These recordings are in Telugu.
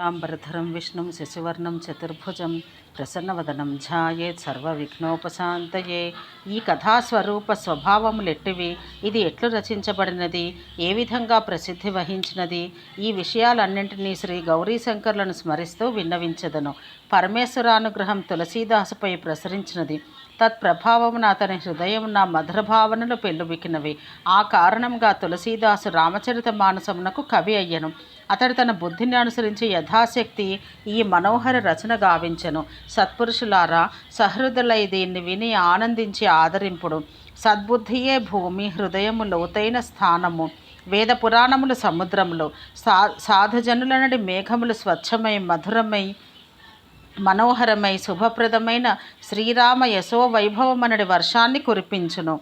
లాంబరధరం విష్ణుం శశివర్ణం చతుర్భుజం ప్రసన్నవదనం ఝాయేత్ సర్వవిఘ్నోపశాంతయే ఈ కథాస్వరూప స్వభావములెట్టివి ఇది ఎట్లు రచించబడినది? ఏ విధంగా ప్రసిద్ధి వహించినది? ఈ విషయాలన్నింటినీ శ్రీ గౌరీశంకర్లను స్మరిస్తూ విన్నవించదను. పరమేశ్వరానుగ్రహం తులసీదాసుపై ప్రసరించినది. తత్ప్రభావమున అతని హృదయం నా మధుర భావనలు పెళ్ళుబికినవి. ఆ కారణంగా తులసీదాసు రామచరిత మానసమునకు కవి అయ్యను. అతడు తన బుద్ధిని అనుసరించి యథాశక్తి ఈ మనోహర రచన గావించెను. సత్పురుషులారా సహృదులై దీన్ని విని ఆనందించి ఆదరింపుడు. సద్బుద్ధియే భూమి హృదయము లోతైన స్థానము. వేద పురాణములు సముద్రములు. సా సాధుజనులనడి మేఘములు స్వచ్ఛమై మధురమై మనోహరమై శుభప్రదమైన శ్రీరామ యశో వైభవమనడి వర్షాన్ని కురిపించును.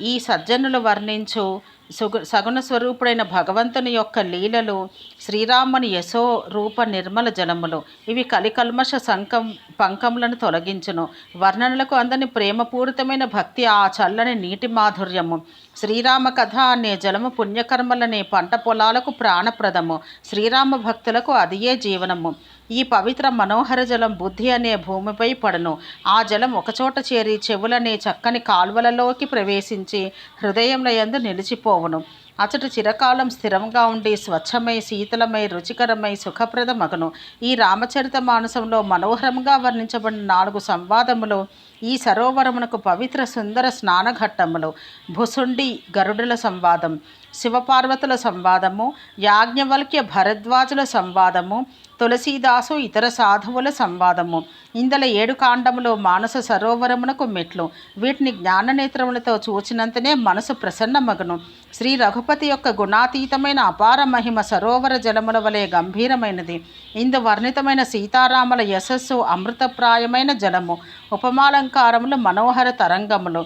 ఈ సజ్జనులు వర్ణించు సుగు సగుణ స్వరూపుడైన భగవంతుని యొక్క లీలలు శ్రీరాముని యశో రూప నిర్మల జలములు ఇవి కలికల్మష సంకం పంకములను తొలగించును. వర్ణనలకు అందని ప్రేమపూరితమైన భక్తి ఆ చల్లని నీటి మాధుర్యము. శ్రీరామ కథ అనే జలము పుణ్యకర్మలనే పంట పొలాలకు ప్రాణప్రదము. శ్రీరామ భక్తులకు అదియే జీవనము. ఈ పవిత్ర మనోహర జలం బుద్ధి అనే భూమిపై పడను. ఆ జలం ఒకచోట చేరి చెవులనే చక్కని కాలువలలోకి ప్రవేశించి హృదయంలో యందు నిలిచిపోవును. అచటి చిరకాలం స్థిరంగా ఉండి స్వచ్ఛమై శీతలమై రుచికరమై సుఖప్రదమగను. ఈ రామచరిత మానసంలో మనోహరంగా వర్ణించబడిన నాలుగు సంవాదములు ఈ సరోవరమునకు పవిత్ర సుందర స్నానఘట్టములు. భుసుండి గరుడుల సంవాదం. శివపార్వతుల సంవాదము యాజ్ఞవల్క్య భరద్వాజుల సంవాదము తులసీదాసు ఇతర సాధువుల సంవాదము. ఇందల ఏడు కాండములో మానస సరోవరమునకు మెట్లు. వీటిని జ్ఞాననేత్రములతో చూచినంతనే మనసు ప్రసన్నమగును. శ్రీ రఘుపతి యొక్క గుణాతీతమైన అపార మహిమ సరోవర జలముల వలె గంభీరమైనది. ఇందు వర్ణితమైన సీతారాముల యశస్సు అమృతప్రాయమైన జలము. ఉపమాలంకారములు మనోహర తరంగములు.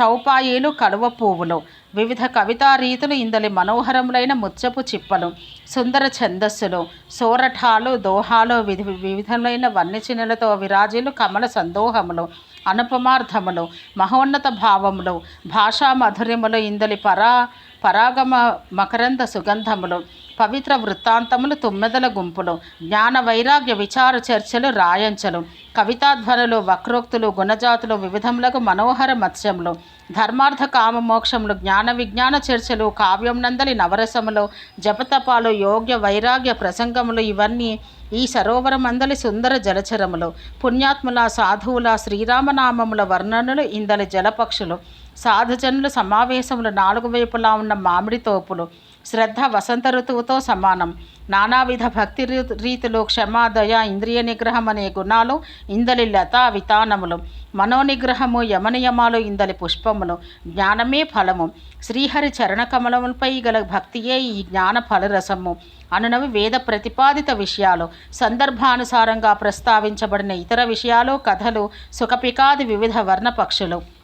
చౌపాయిలు కలువ పువ్వులు. వివిధ కవితా రీతులు ఇందలి మనోహరములైన ముచ్చపు చిప్పలు. సుందర ఛందస్సులు సోరఠాలు దోహాలు విధి వివిధమైన వన్యచినులతో విరాజులు కమల సందోహములు అనుపమార్థములు మహోన్నత భావములు భాషా మధుర్యములు ఇందలి పరా పరాగమ మకరంద సుగంధములు పవిత్ర వృత్తాంతములు తుమ్మెదల గుంపులు జ్ఞాన వైరాగ్య విచార చర్చలు రాయంచలు కవితాధ్వనులు వక్రోక్తులు గుణజాతులు వివిధములకు మనోహర మత్స్యములు. ధర్మార్థ కామ మోక్షములు జ్ఞాన విజ్ఞాన చర్చలు కావ్యం నందలి నవరసములు జపతపాలు యోగ్య వైరాగ్య ప్రసంగములు ఇవన్నీ ఈ సరోవరమందలి సుందర జలచరములు. పుణ్యాత్ముల సాధువుల శ్రీరామనామముల వర్ణనలు ఇందలి జలపక్షులు. సాధుజనుల సమావేశములు నాలుగు వైపులా ఉన్న మామిడి తోపులు శ్రద్ధ వసంత ఋతువుతో సమానం. నానావిధ భక్తి రీ- రీతులు క్షమ దయ ఇంద్రియ నిగ్రహం అనే గుణాలు ఇందలి లతా వితానములు. మనోనిగ్రహము యమనియమాలు ఇందలి పుష్పములు. జ్ఞానమే ఫలము. శ్రీహరి చరణకమలములపై గల భక్తియే ఈ జ్ఞాన ఫలరసము. అనునవి వేద ప్రతిపాదిత విషయాలు. సందర్భానుసారంగా ప్రస్తావించబడిన ఇతర విషయాలు కథలు సుఖపికాది వివిధ వర్ణ పక్షులు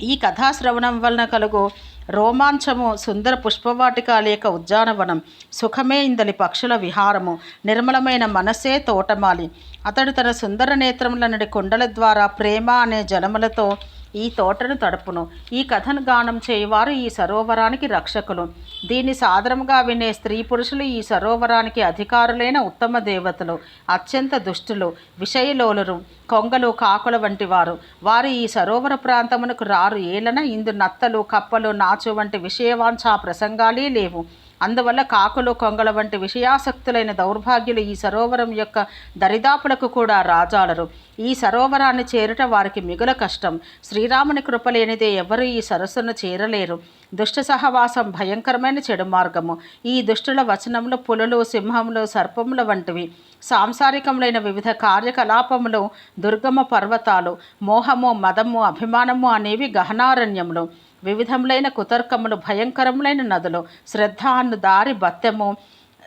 ఈ కథాశ్రవణం వలన కలుగు రోమాంచము సుందర పుష్పవాటిక లేక ఉద్యానవనం సుఖమే ఇందలి పక్షుల విహారము నిర్మలమైన మనస్సే తోటమాలి. అతడు తన సుందర నేత్రములనడి కుండల ద్వారా ప్రేమ అనే జలములతో ఈ తోటను తడుపును. ఈ కథను గానం చేయవారు ఈ సరోవరానికి రక్షకులు. దీన్ని సాదరంగా వినే స్త్రీ పురుషులు ఈ సరోవరానికి అధికారులైన ఉత్తమ దేవతలు అత్యంత దుష్టులు విషయలోలురు కొంగలు కాకుల వంటి వారు. వారు ఈ సరోవర ప్రాంతమునకు రారు. ఏలన ఇందు నత్తలు కప్పలు నాచు వంటి విషయవాంఛా ప్రసంగాలే లేవు. అందువల్ల కాకులు కొంగల వంటి విషయాసక్తులైన దౌర్భాగ్యులు ఈ సరోవరం యొక్క దరిదాపులకు కూడా రాజాలరు. ఈ సరోవరాన్ని చేరుట వారికి మిగుల కష్టం. శ్రీరాముని కృప లేనిదే ఎవరు ఈ సరస్సును చేరలేరు. దుష్ట సహవాసం భయంకరమైన చెడు మార్గము. ఈ దుష్టుల వచనములు పులులు సింహములు సర్పముల వంటివి. సాంసారికములైన వివిధ కార్యకలాపములు దుర్గమ పర్వతాలు. మోహము మదము అభిమానము అనేవి గహనారణ్యములు. వివిధములైన కుతర్కములు భయంకరములైన నదులు శ్రద్ధ అన్ను దారి బత్తెము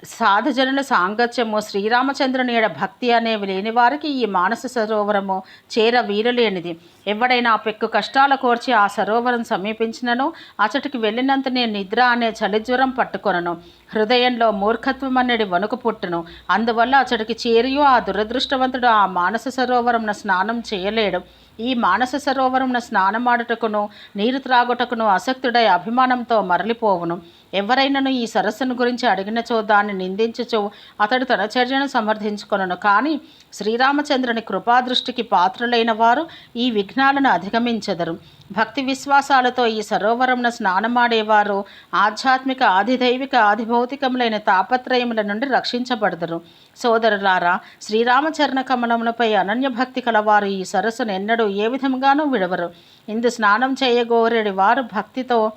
సాధుజనుల సాంగత్యము శ్రీరామచంద్రుని ఎడ భక్తి అనేవి లేని వారికి ఈ మానస సరోవరము చేర వీలులేనిది. ఎవడైనా పెక్కు కష్టాల కోర్చి ఆ సరోవరం సమీపించినను అచటికి వెళ్ళినంతనే నిద్ర అనే చలిజ్వరం పట్టుకొనను. హృదయంలో మూర్ఖత్వం అనేది వణుకు పుట్టును. అందువల్ల అచటికి చేరియో ఆ దురదృష్టవంతుడు ఆ మానస సరోవరంను స్నానం చేయలేడు. ఈ మానస సరోవరంన స్నానమాడుటకును నీరు త్రాగుటకును ఆసక్తుడై అభిమానంతో మరలిపోవును. ఎవరైనాను ఈ సరస్సును గురించి అడిగినచో దాన్ని నిందించచో అతడు తన చర్యను సమర్థించుకొనను. కానీ శ్రీరామచంద్రుని కృపాదృష్టికి పాత్రులైన వారు ఈ విఘ్నాలను అధిగమించెదరు. భక్తి విశ్వాసాలతో ఈ సరోవరంను స్నానమాడేవారు ఆధ్యాత్మిక ఆదిదైవిక ఆదిభౌతికములైన తాపత్రయముల నుండి రక్షించబడదరు. సోదరులారా శ్రీరామచరణ కమలములపై అనన్య భక్తి కలవారు ఈ సరస్సును ఎన్నడూ ఏ విధంగానూ విడవరు. ఇందు స్నానం చేయగోరెడి వారు భక్తితో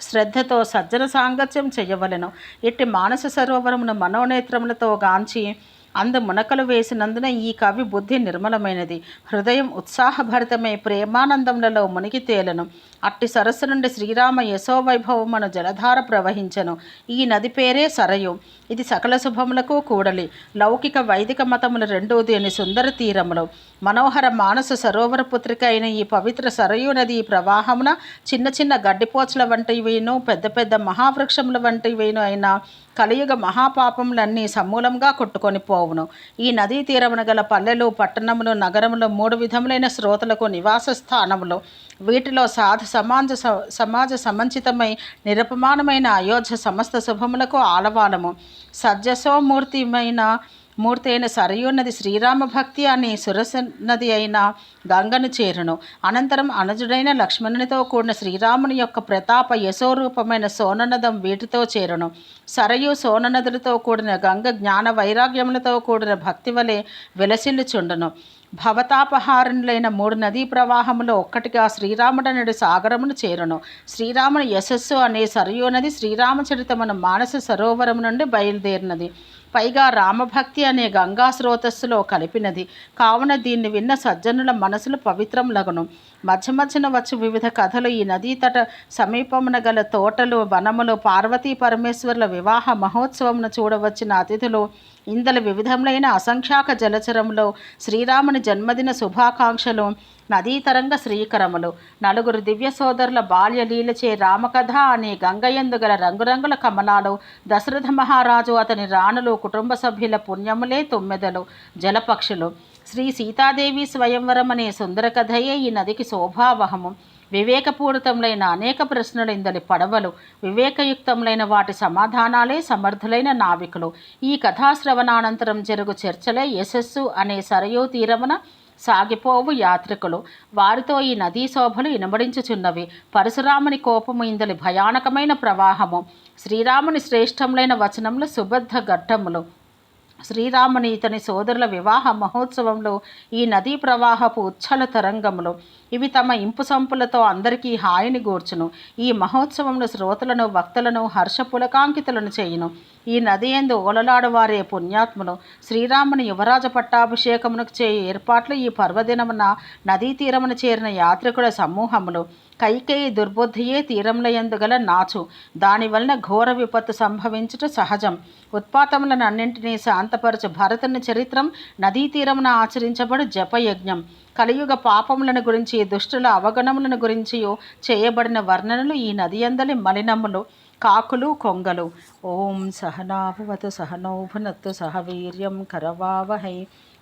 శ్రద్ధతో సజ్జన సాంగత్యం చేయవలెను. ఇట్టి మానస సరోవరమును మనోనేత్రములతో గాంచి అందు మునకలు వేసినందున ఈ కవి బుద్ధి నిర్మలమైనది. హృదయం ఉత్సాహభరితమై ప్రేమానందములలో మునిగి తేలను. అట్టి సరస్సు నుండి శ్రీరామ యశోవైభవమును జలధార ప్రవహించను. ఈ నది పేరే సరయు. ఇది సకల శుభములకు కూడలి. లౌకిక వైదిక మతములు రెండోది దీని సుందర తీరములు. మనోహర మానస సరోవర పుత్రిక అయిన ఈ పవిత్ర సరయు నది ప్రవాహమున చిన్న చిన్న గడ్డిపోచల వంటివిను పెద్ద పెద్ద మహావృక్షముల వంటివిను అయిన కలియుగ మహాపాపములన్నీ సమూలంగా కొట్టుకొని పోవును. ఈ నదీ తీరమున గల పల్లెలు పట్టణములు నగరములు మూడు విధములైన శ్రోతలకు నివాస స్థానములు. వీటిలో సాధు సమాజ సమాజ సమంచితమై నిరపమానమైన అయోధ్య సమస్త శుభములకు ఆలవాలము సజ్జసోమూర్తిమైన మూర్తి అయిన సరయున్నది శ్రీరామ భక్తి అని సురస నది అయిన గంగను చేరును. అనంతరం అనుజుడైన లక్ష్మణునితో కూడిన శ్రీరాముని యొక్క ప్రతాప యశోరూపమైన సోననదం వీటితో చేరును. సరయు సోననదులతో కూడిన గంగ జ్ఞాన వైరాగ్యములతో కూడిన భక్తి వలె విలసిల్లుచుండును. భవతాపహారణులైన మూడు నదీ ప్రవాహములో ఒక్కటిగా శ్రీరాముడనుడు సాగరమును చేరును. శ్రీరాముని యశస్సు అనే సరయూ నది శ్రీరామచరితమును మానస సరోవరం నుండి బయలుదేరినది. పైగా రామభక్తి అనే గంగా స్రోతస్సులో కలిపినది. కావున దీన్ని విన్న సజ్జనుల మనసులు పవిత్రములగును. మధ్య మధ్యన వచ్చు వివిధ కథలు ఈ నదీ తట సమీపమున గల తోటలు వనములు పార్వతీ పరమేశ్వరుల వివాహ మహోత్సవమును చూడవచ్చిన అతిథులు ఇందల వివిధములైన అసంఖ్యాక జలచరములో శ్రీరాముని జన్మదిన శుభాకాంక్షలు నదీతరంగ శ్రీకరములు. నలుగురు దివ్య సోదరుల బాల్యలీలచే రామకథ అనే గంగయందు గల రంగురంగుల కమలాలు దశరథ మహారాజు అతని రాణులు కుటుంబ సభ్యుల పుణ్యములే తొమ్మిదలు. జలపక్షులు. శ్రీ సీతాదేవి స్వయంవరం అనే సుందర కథయే ఈ నదికి శోభావహము. వివేకపూరితములైన అనేక ప్రశ్నలు ఇందలి పడవలు వివేకయుక్తములైన వాటి సమాధానాలే సమర్థులైన నావికులు. ఈ కథాశ్రవణానంతరం జరుగు చర్చలే యశస్సు అనే సరయూ తీరమున సాగిపోవు యాత్రికులు. వారితో ఈ నదీ శోభలు ఇనబడించుచున్నవి పరశురాముని కోపము ఇందలి భయానకమైన ప్రవాహము. శ్రీరాముని శ్రేష్టములైన వచనములు సుబద్ధ ఘట్టములు. శ్రీరాముని ఇతని సోదరుల వివాహ మహోత్సవంలో ఈ నదీ ప్రవాహపు ఉచ్ఛల తరంగములు. ఇవి తమ ఇంపు సంపులతో అందరికీ హాయిని గూర్చును. ఈ మహోత్సవంలో శ్రోతలను భక్తులను హర్షపులకాంకితులను చేయును. ఈ నది ఎందు ఓలలాడవారే పుణ్యాత్ములు. శ్రీరాముని యువరాజ పట్టాభిషేకమునకు చేయు ఏర్పాట్లు ఈ పర్వదినమున నదీ తీరమున చేరిన యాత్రికుల సమూహములు. కైకేయి దుర్బుద్ధియే తీరముల ఎందుగల నాచు. దానివలన ఘోర విపత్తు సంభవించుట సహజం. ఉత్పాతములను అన్నింటినీ శాంతపరచు భరతుని చరిత్రం నదీ తీరమున ఆచరించబడు జపయజ్ఞం. కలియుగ పాపములను గురించి దుష్టుల అవగణములను గురించి చేయబడిన వర్ణనలు ఈ నది అందలి మలినములు. కాకులు కొంగలు. ఓం సహనాభవతు సహనౌభునత్తు సహవీర్యం కరవావహై.